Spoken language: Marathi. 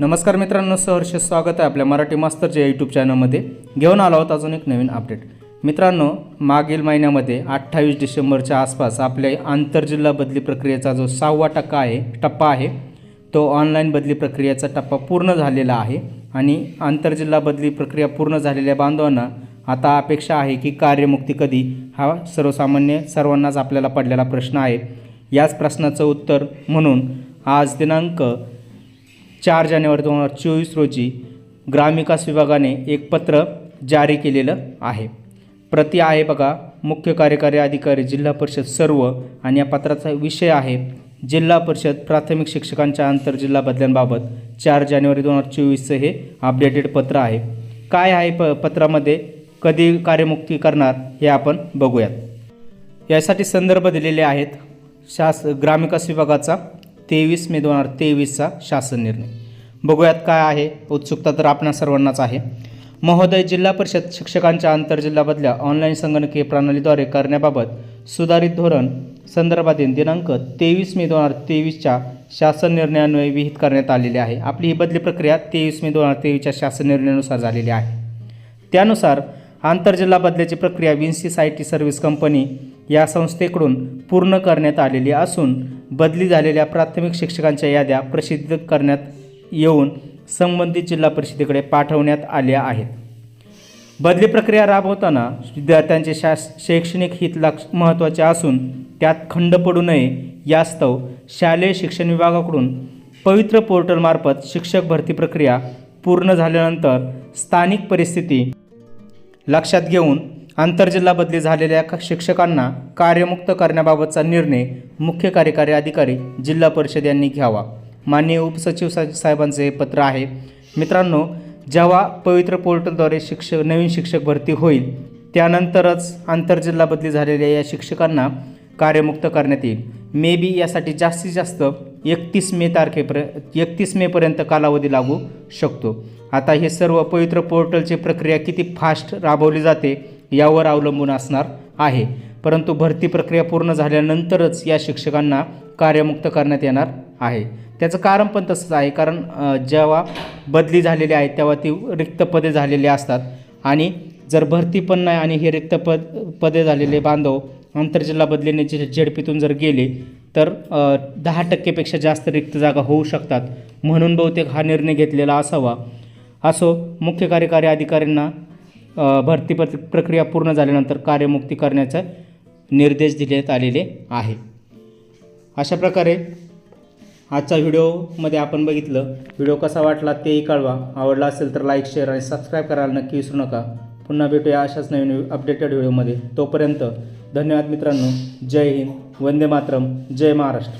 नमस्कार मित्रांनो सहर्ष स्वागत आहे आपल्या मराठी मास्तरच्या यूट्यूब चॅनलमध्ये घेऊन आलो आहोत अजून एक नवीन अपडेट मित्रांनो मागील महिन्यामध्ये अठ्ठावीस डिसेंबरच्या आसपास आपल्या आंतरजिल्हा बदली प्रक्रियेचा जो सहावा टक्का आहे टप्पा आहे तो ऑनलाईन बदली प्रक्रियेचा टप्पा पूर्ण झालेला आहे. आणि आंतरजिल्हा बदली प्रक्रिया पूर्ण झालेल्या बांधवांना आता अपेक्षा आहे की कार्यमुक्ती कधी हा सर्वसामान्य सर्वांनाच आपल्याला पडलेला प्रश्न आहे. याच प्रश्नाचं उत्तर म्हणून आज दिनांक चार जानेवारी दोन हजार चोवीस रोजी ग्रामविकास विभागाने एक पत्र जारी केलेलं आहे. प्रति आहे बघा मुख्य कार्यकारी अधिकारी जिल्हा परिषद सर्व आणि या पत्राचा विषय आहे जिल्हा परिषद प्राथमिक शिक्षकांच्या आंतरजिल्हा बदल्यांबाबत चार जानेवारी दोन हजार चोवीसचं हे अपडेटेड पत्र आहे. काय आहे प पत्रामध्ये? कधी कार्यमुक्ती करणार हे आपण बघूयात. यासाठी संदर्भ दिलेले आहेत शास ग्रामविकास विभागाचा तेवीस मे दोन हजार तेवीसचा शासन निर्णय. बघूयात काय आहे. उत्सुकता तर आपणा सर्वांनाच आहे. महोदय जिल्हा परिषद शिक्षकांच्या आंतरजिल्हा बदल्या ऑनलाईन संगणकीय प्रणालीद्वारे करण्याबाबत सुधारित धोरण संदर्भातील दिनांक तेवीस मे दोन हजार तेवीसच्या शासन निर्णयान्वये विहित करण्यात आलेले आहे. आपली ही बदली प्रक्रिया तेवीस मे दोन हजार तेवीसच्या शासन निर्णयानुसार झालेली आहे. त्यानुसार आंतरजिल्हा बदल्याची प्रक्रिया Vinsys I T service company या संस्थेकडून पूर्ण करण्यात आलेली असून बदली झालेल्या प्राथमिक शिक्षकांच्या याद्या प्रसिद्ध करण्यात येऊन संबंधित जिल्हा परिषदेकडे पाठवण्यात आल्या आहेत. बदली प्रक्रिया राबवताना विद्यार्थ्यांचे शास शैक्षणिक हित लक्ष महत्त्वाचे असून त्यात खंड पडू नये यास्तव शालेय शिक्षण विभागाकडून पवित्र पोर्टलमार्फत शिक्षक भरती प्रक्रिया पूर्ण झाल्यानंतर स्थानिक परिस्थिती लक्षात घेऊन आंतरजिल्हा बदली झालेल्या क- शिक्षकांना कार्यमुक्त करण्याबाबतचा निर्णय मुख्य कार्यकारी अधिकारी जिल्हा परिषद यांनी घ्यावा. माननीय उपसचिव सा साहेबांचे हे पत्र आहे. मित्रांनो जेव्हा पवित्र पोर्टलद्वारे शिक्षक नवीन शिक्षक भरती होईल त्यानंतरच आंतरजिल्हा बदली झालेल्या या शिक्षकांना कार्यमुक्त करण्यात येईल. मे बी यासाठी जास्तीत जास्त एकतीस मे तारखेपर्यंत एकतीस मेपर्यंत कालावधी लागू शकतो. आता हे सर्व पवित्र पोर्टलची प्रक्रिया किती फास्ट राबवली जाते यावर अवलंबून असणार आहे. परंतु भरती प्रक्रिया पूर्ण झाल्यानंतरच या शिक्षकांना कार्यमुक्त करण्यात येणार आहे. त्याचं कारण पण तसंच आहे कारण जेव्हा बदली झालेली आहे तेव्हा ती रिक्त पदे झालेली असतात. आणि जर भरती पण नाही आणि हे रिक्त पद पदे झालेले बांधव आंतरजिल्हा बदलीने जे झेडपीतून जर गेले तर दहा टक्केपेक्षा जास्त रिक्त जागा होऊ शकतात. म्हणून बहुतेक हा निर्णय घेतलेला असावा. असो मुख्य कार्यकारी अधिकाऱ्यांना भरती प्रत- प्रक्रिया पूर्ण झाल्यानंतर कार्यमुक्ती करण्याचा निर्देश देण्यात आलेले आहे. अशा प्रकारे आजच्या व्हिडिओमध्ये आपण बघितलं. व्हिडिओ कसा वाटला तेही कळवा. आवडला असेल तर लाईक शेअर आणि सबस्क्राईब करायला नक्की विसरू नका. पुन्हा भेटूया अशाच नवीन अपडेटेड व्हिडिओमध्ये. तोपर्यंत धन्यवाद मित्रांनो. जय हिंद. वंदे मातरम. जय महाराष्ट्र.